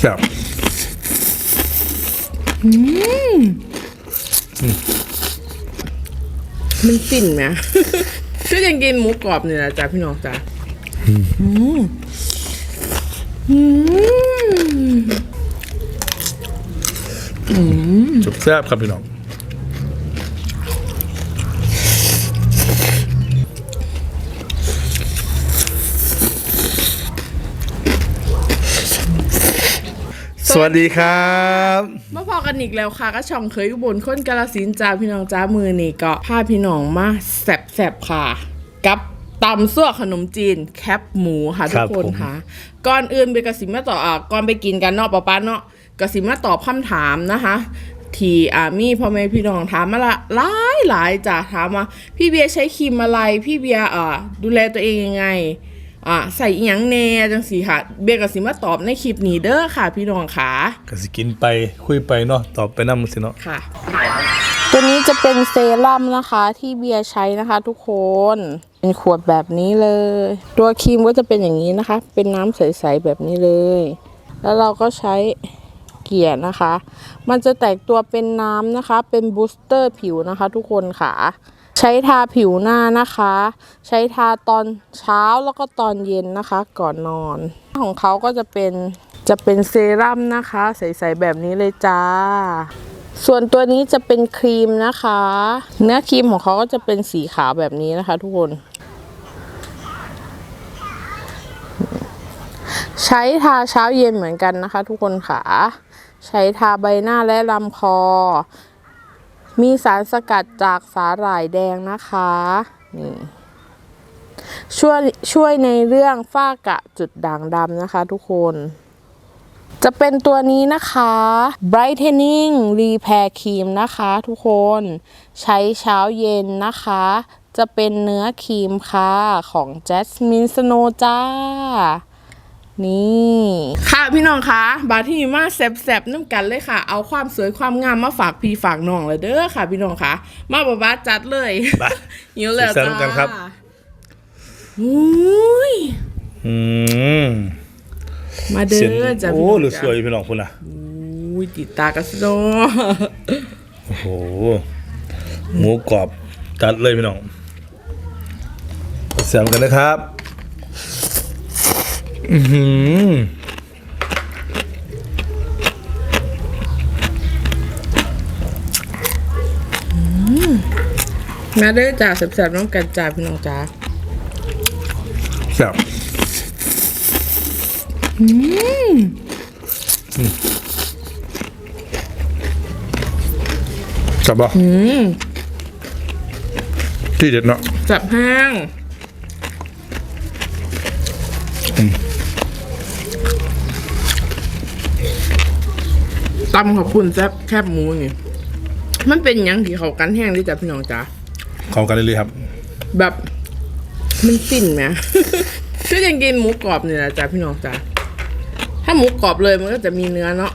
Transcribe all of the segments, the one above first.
แซ่บมันฟินไหม ก็ยังกินหมูกรอบนี่แหละจ้ะพี่น้องจ้ะอืมอืมจุบแซ่บครับพี่น้อง สวัสดีครับมาพอกันอีกแล้วค่ะ ก็ช่องเคยอุบลคนกาลสินธุ์จ้าพี่น้องจ้ามือนี่ก็พาพี่น้องมาแสบๆค่ะ กับตำซั่วขนมจีนแคบหมูค่ะทุครักบคนผมค่ะ ก่อนอื่นไปกสิมาต่ออะก่อนไปกินกันเนาะป้าป้าเนาะกสิมาตอบคำถามนะคะที่อ่ามีพ่อแม่พี่น้องถามมาละหลายหลายจ้ะถามว่าพี่เบียร์ใช้ครีมอะไร พี่เบียร์อ่าดูแลตัวเองยังไง อ่าใส่อีหยังแน่จังสีค่ะ เบียร์กสิมาตอบในคลิปนี้เด้อค่ะ พี่น้องค่ะก็สิกินไปคุยไปเนาะตอบไปน้ำสิเนาะค่ะ ตัวนี้จะเป็นเซรั่มนะคะที่เบียร์ใช้นะคะ ทุกคนเป็นขวดแบบนี้เลย ตัวครีมก็จะเป็นอย่างนี้นะคะ เป็นน้ำใสๆแบบนี้เลย แล้วเราก็ใช้เกลี่ยนะคะ มันจะแตกตัวเป็นน้ำนะคะ เป็นบูสเตอร์ผิวนะคะ ทุกคนค่ะ ใช้ทาผิวหน้านะคะ ใช้ทาตอนเช้าแล้วก็ตอนเย็นนะคะ ก่อนนอน ของเขาก็จะเป็นจะเป็นเซรั่มนะคะ ใสๆแบบนี้เลยจ้า ส่วนตัวนี้จะเป็นครีมนะคะ เนื้อครีมของเขาก็จะเป็นสีขาวแบบนี้นะคะ ทุกคนใช้ทาเช้าเย็นเหมือนกันนะคะ ทุกคนค่ะ ใช้ทาใบหน้าและลำคอ มีสารสกัดจากสาหร่ายแดงนะคะนี่ช่วยช่วยในเรื่องฝ้ากระจุดด่างดำนะคะทุกคน จะเป็นตัวนี้นะคะ brightening repair cream นะคะทุกคนใช้เช้าเย็นนะคะ จะเป็นเนื้อครีมค่ะ ของ Jasmine Snow จ้า นี่ ค่ะพี่น้องคะบาร์ที่นี่มาแซบๆน้ำกันเลยค่ะ เอาความสวยความงามมาฝากพี่ฝากน้องเลยเด้อค่ะ พี่น้องคะมาบาบาจัดเลยไปหิวแล้วแซ่บจ้าๆกันครับ อุ้ยอืมมาเด้เสียงอจ้ะโอ้พี่น้องหรือสจ้ะวยพี่น้องคุณอะอุ้ยติดตากันสโนโอ้โหหมูกรอบจัดเลยพี่น้องเสียมกันนะครับ อือหือมาเด้อจ้าแซ่บๆน้องกันจ้าพี่น้องจ้าแซ่บจับบ่ที่เด็ดเนาะ จับห้าง ตำขอบคุณแซ่บแคบหมูนี่มันเป็นหยังที่เขากันแห้งที่จ้ะพี่น้องจ้าเข้ากันเลยๆครับ แบบมันฟินไหมก็ยังกินหมูกรอบนี่แหละจ้ะพี่น้องจ้าถ้าหมูกรอบเลยมันก็จะมีเนื้อเนาะ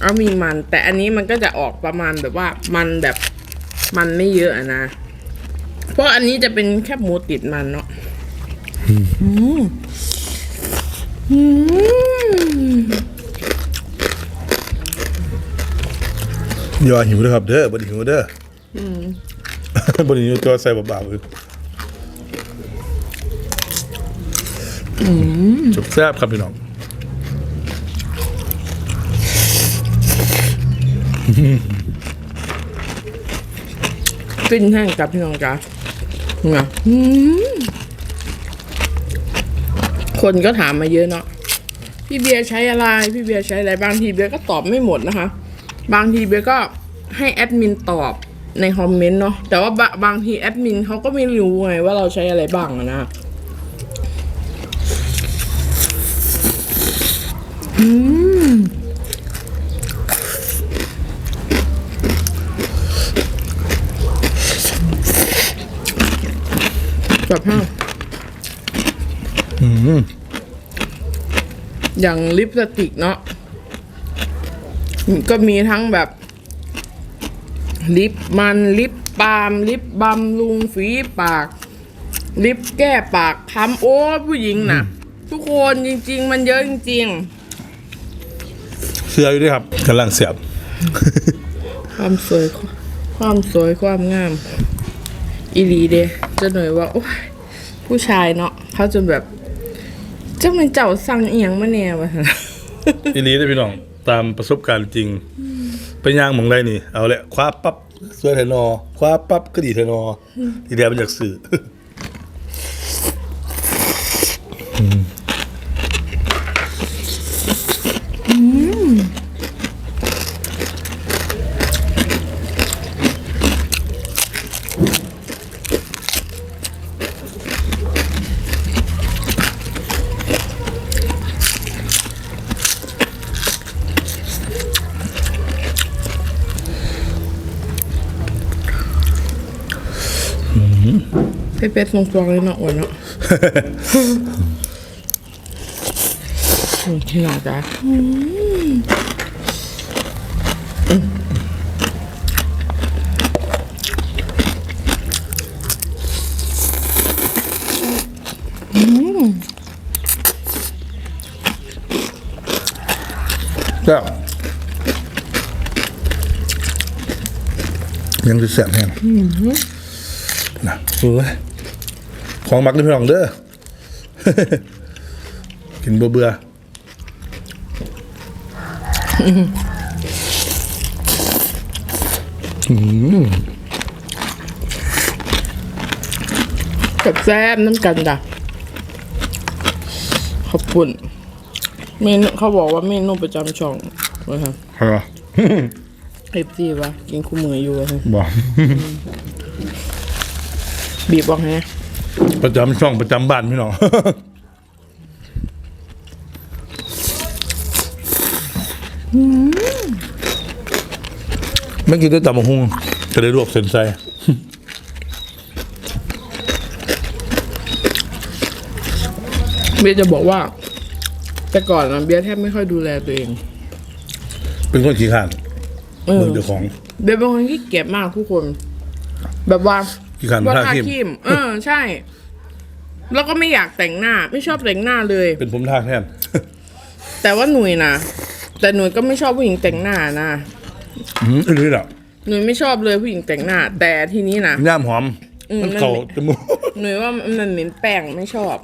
เอามีมัน แต่อันนี้มันก็จะออกประมาณแบบว่ามันแบบมันไม่เยอะอะนะ เพราะอันนี้จะเป็นแค่หมูติดมันเนาะอืมอืม อย่าหิวเด้อครับเด้อบ่ได้หิวเด้ออบ่ได้หิวตัวใส่บ่าวๆเลยจบแซ่บครับพี่น้องฟินแห้งกับพี่น้องจ้าเนี่ยอืมคนก็ถามมาเยอะเนาะพี่เบียร์ใช้อะไร พี่เบียร์ใช้อะไรบางทีเบียร์ก็ตอบไม่หมดนะคะ บางทีเบียร์ก็ให้แอดมินตอบในคอมเมนต์เนาะแต่ว่าบะบางทีแอดมินเขาก็ไม่รู้ไงว่าเราใช้อะไรบ้างอะนะอืมแบบห้าอย่างลิปสติกเนาะ ก็มีทั้งแบบ ลิปมันลิปบาล์มลิปบำรุงฝีปาก ลิปแก้ปากค้ำโอ้ผู้หญิงน่ะ ทุกคนจริง ๆ มันเยอะจริงๆเสื้ออยู่ด้วยครับกำลังเสียบความสวย ความสวยความงาม อีหลีเดจะหน่อยว่าโอ้ยผู้ชายเนาะเขาจะแบบเจ้าเป็นเจ้าสั่งเอียงมาแน่วะ อีนี้ได้อพี่น้อง ตามประสบการณ์จริง ไปย่างหมองได้นี่ เอาแหละคว้าปั๊บสวยไทนอคว้าปั๊บก็ดีไทนอทีเดียวมันจากสื่อ เป๊ะๆตรงๆเลยเนาะอ้วนเนาะอืมที่หนาจ้ะอืมก็ยังจะแสบแห้งนะดูเลย ของมักเลยพี่น้องเด้อกินเบื่อเบื่อกับแซ่บน้ำกันจ้ะขอบคุณเมนูเขาบอกว่าเมนูประจำช่องว่าครับใช่ปะเอฟซีวะกินคู่มืออยู่วะครับบอกบีบบอกไง ประจำช่องประจำบ้านพี่น้อง ไม่กินได้ตำบักหุ่งจะได้รวบเส้นไส้เบียร์จะบอกว่า แต่ก่อนนะเบียร์แทบไม่ค่อยดูแลตัวเองเป็นคนขี้ขลาดเออเมืองเจ้าของ เบียร์เป็นคนที่เก็บมากทุกคน แบบว่า ขี้ขลาดว่าผ้าทาครีมครีมเออใช่ แล้วก็ไม่อยากแต่งหน้า ไม่ชอบแต่งหน้าเลย เป็นผมท่าแทน แต่ว่าหนุ่ยนะแต่หนุ่ยก็ไม่ชอบผู้หญิงแต่งหน้านะอืมอันนี้แหละหนุ่ยไม่ชอบเลยผู้หญิงแต่งหน้า แต่ทีนี้นะ ย่ามหอม อืมมันเข่าจมูก หนุ่ยว่ามันเหม็นแป้งไม่ชอบ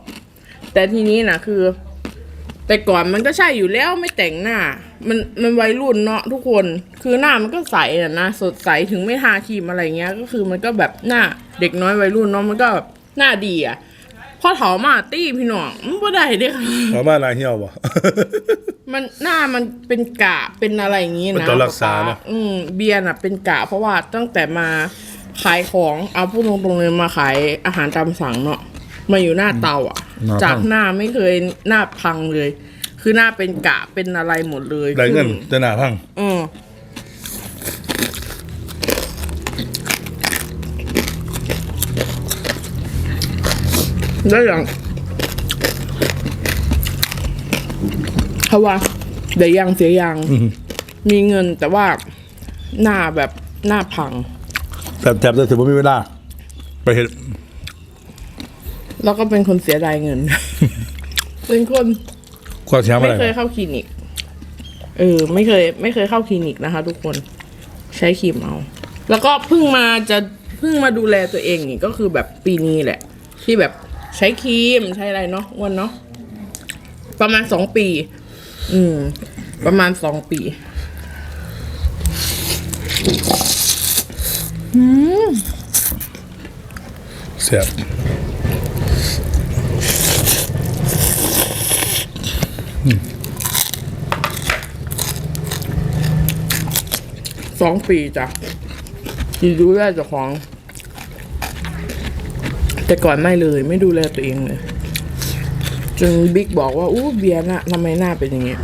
แต่ทีนี้นะคือ แต่ก่อนมันก็ใช่อยู่แล้วไม่แต่งหน้า มันมันวัยรุ่นเนาะทุกคนคือหน้ามันก็ใสอะนะสดใสถึงไม่ทาครีมอะไรเงี้ย ก็คือมันก็แบบหน้าเด็กน้อยวัยรุ่นเนาะมันก็แบบหน้าดีอะพอเถามาตี้พี่น้องมันบ่ได้เด้ค่ะเอามาลายเหี่ยวบ่ มันหน้ามันเป็นกะเป็นอะไรอย่างงี้มันนะต้องรักษาป๊เนอะ อืมเบียร์น่ะเป็นกะเพราะว่าตั้งแต่มาขายของเอาพูดตรงๆเลยมาขายอาหารตามสั่งเนาะ มาอยู่หน้าเตาอะ หน้าพัง จากหน้าไม่เคยหน้าพังเลย คือหน้าเป็นกะเป็นอะไรหมดเลยได้เงินขึ้จะหนาพังเออได้ยังเพราะว่าเดี๋ยวยังเสียยัง มีเงินแต่ว่าหน้าแบบหน้าพังแถบๆจะถือว่ามีเวลา ไปเห็น แล้วก็เป็นคนเสียดายเงิน เป็นคนความแชมป์อะไม่ไรเคยเข้าคลินิก เออ ไม่เคย ไม่เคยเข้าคลินิกนะคะ ทุกคนใช้ครีมเอา แล้วก็เพิ่งมาจะเพิ่งมาดูแลตัวเองนี่ก็คือแบบปีนี้แหละ ที่แบบใช้ครีมใช้อะไรเนาะอ้วันเนาะประมาณสองปี อืม ประมาณสองปีเสียบ สองปีจ้ะที่ดูแลเจ้าของ แต่ก่อนไม่เลยไม่ดูแลตัวเองเลย จนบิ๊กบอกว่าอู้เบียร์หน้าทำไมหน้าเป็นอย่างเงี้ย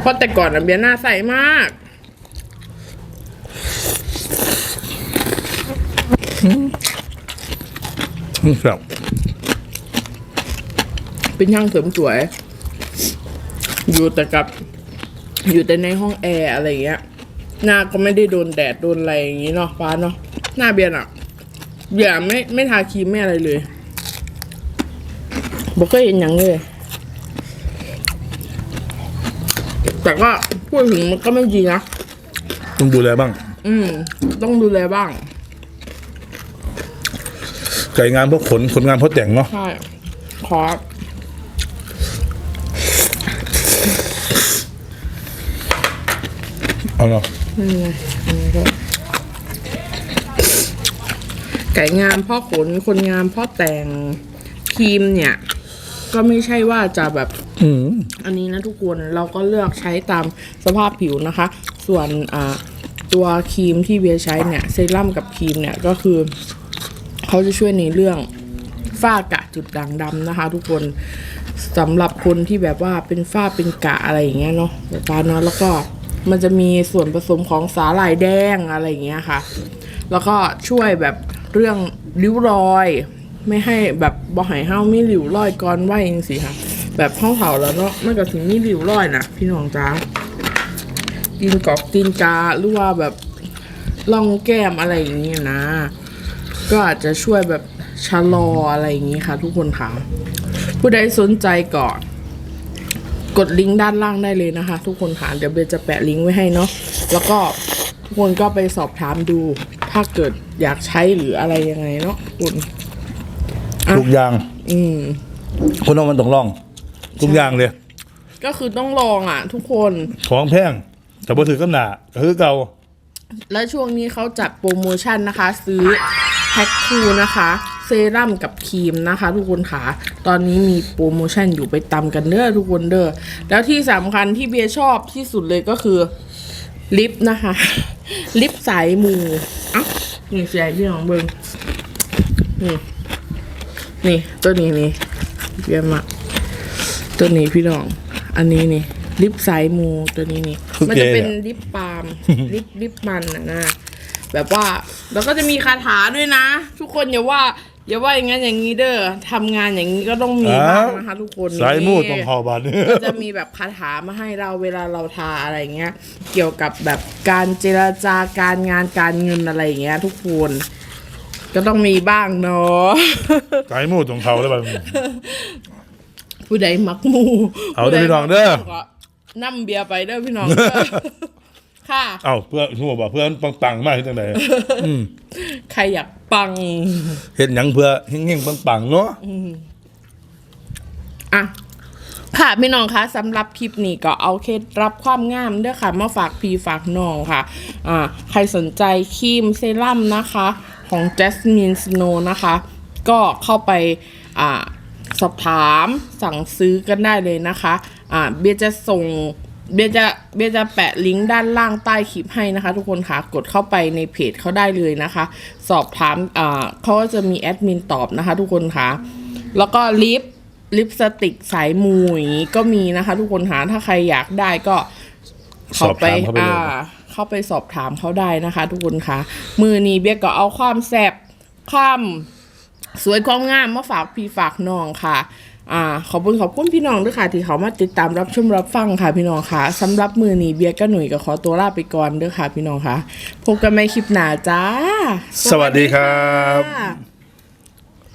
เพราะแต่ก่อนอะเบียร์หน้าใสมากเสียบเป็นช่างเสริมสวย อยู่แต่กับ อยู่แต่ในห้องแอร์อะไรอย่างเงี้ย หน้าก็ไม่ได้โดนแดดโดนอะไรอย่างงี้เนาะฟ้าเนาะหน้าเบียร์อะเบียร์ไม่ไม่ทาครีมไม่อะไรเลยบอกเคยเห็นอย่างเลยแต่ก็พูดถึงมันก็ไม่ดีนะ ต้องดูแลบ้าง อืม ต้องดูแลบ้าง ไก่งานเพราะขนขนงานเพราะแต่งเนาะใช่ขอ เอาเนาะไก่งามเพ่อขนคนงามเพ่อแต่งครีมเนี่ย ก็ไม่ใช่ว่าจะแบบ อืมอันนี้นะทุกคนเราก็เลือกใช้ตามสภาพผิวนะคะ ส่วนอ่าตัวครีมที่เบียร์ใช้เนี่ยเซรั่มกับครีมเนี่ยก็คือ เขาจะช่วยในเรื่องฝ้ากระจุดด่างดำนะคะ ทุกคนสำหรับคนที่แบบว่าเป็นฝ้าเป็นกระอะไรอย่างเงี้ยเนาะแบบว่าเนาะแล้วก็ มันจะมีส่วนผสมของสาหร่ายแดงอะไรอย่างเงี้ยค่ะ แล้วก็ช่วยแบบเรื่องริ้วรอย ไม่ให้แบบบ่ใหายเห้าไมีริ้วรอยก่อนไหวจังสิค่ะ แบบห้องเผาแล้วเนาะมันก็ถึงมีริ้วรอยนะพี่น้องจ้าตีนกอกตีนกาหรือว่าแบบร่องแก้มอะไรอย่างเงี้ยนะ ก็อาจจะช่วยแบบชะลออะไรอย่างงี้ค่ะ ทุกคนค่ะ ผู้ใดสนใจก่อน กดลิงก์ด้านล่างได้เลยนะคะ ทุกคนค่ะเดี๋ยวเบลจะแปะลิงก์ไว้ให้เนาะแล้วก็ทุกคนก็ไปสอบถามดู ถ้าเกิดอยากใช้หรืออะไรยังไงเนาะคุณอะทุกอย่างอืม คนเอามันต้องลอง ทุกอย่างเลย ก็คือต้องลองอะ ทุกคน ของแพงแต่พอถือก็หนาก็คือเก่าและช่วงนี้เขาจัดโปรโมชั่นนะคะ ซื้อแพ็คคู่นะคะเซ รั่มกับครีมนะคะ ทุกคนค่ะ ตอนนี้มีโปรโมชั่นอยู่ไปตามกันเด้อทุกคนเด้อแล้วที่สำคัญที่เบียร์ชอบที่สุดเลยก็คือลิปนะคะ ลิปสายมูอะนี่ใส่พี่น้องเบิงนี่นี่ตัวนี้นี่เบียร์มาตัวนี้พี่น้อง อันนี้นี่ลิปสายมูตัวนี้นี่คือมันจะเป็นเก๋อะลิปปาล์มลิปลิปมันนะนะแบบว่า แล้วก็จะมีคาถาด้วยนะ ทุกคนอย่าว่า อย่าว่าอย่างนั้นอย่างนี้เด้อทำงานอย่างนี้ก็ต้องมีบ้างนะคะทุกคนสายมูดนี่ต้องเผาบานก็จะมีแบบคาถามาให้เราเวลาเราทาอะไรเงี้ย เกี่ยวกับแบบการเจรจาการงานการเงินอะไรอย่างเงี้ย ทุกคนก็ต้องมีบ้างเนาะสายมูดต้องเผาแล้วแบบผู้ใดมักหมูเอาเด้อพี่น้องเด้อก็นั่มเบียร์ไปเด้อพี่น้องเด้อ ค่ะ เอ้าเพื่อนหัวบอกเพื่อนปังๆมากที่จังไดอืมใครอยากปังเห็นหยังเพื่อเฮงๆปังๆเนาะอะค่ะพี่น้องคะสำหรับคลิปนี้ก็เอาเคล็ดรับความงามเด้อค่ะ มาฝากพี่ฝากน้องค่ะอ่าใครสนใจครีมเซรั่มนะคะ ของ Jasmine Snow นะคะ ก็เข้าไปอ่าสอบถามสั่งซื้อกันได้เลยนะคะอ่าเบียร์จะส่ง เบียร์จะเบียร์จะแปะลิงก์ด้านล่างใต้คลิปให้นะคะ ทุกคนค่ะกดเข้าไปในเพจเขาได้เลยนะคะ สอบถามอ่าเขาก็จะมีแอดมินตอบนะคะ ทุกคนค่ะ แล้วก็ลิปลิปสติกสายมูอย่างงี้ก็มีนะคะ ทุกคนหาถ้าใครอยากได้ก็สอบถามเข้าไปเลยอ่าเข้าไปสอบถามเขาได้นะคะ ทุกคนคะมือนี้เบียก็เอาความแสบความสวยความงามมาฝากพี่ฝากน้องค่ะ อ่าขอบคุณขอบคุณพี่น้องด้วยค่ะ ที่เขามาติดตามรับชมรับฟังค่ะพี่น้องค่ะสำหรับมือนี้เบียร์ก็หนุ่ยก็ขอตัวลาไปก่อนด้วยค่ะ พี่น้องค่ะพบกันใหม่คลิปหน้าจ้า สวัสดีครับค่ะ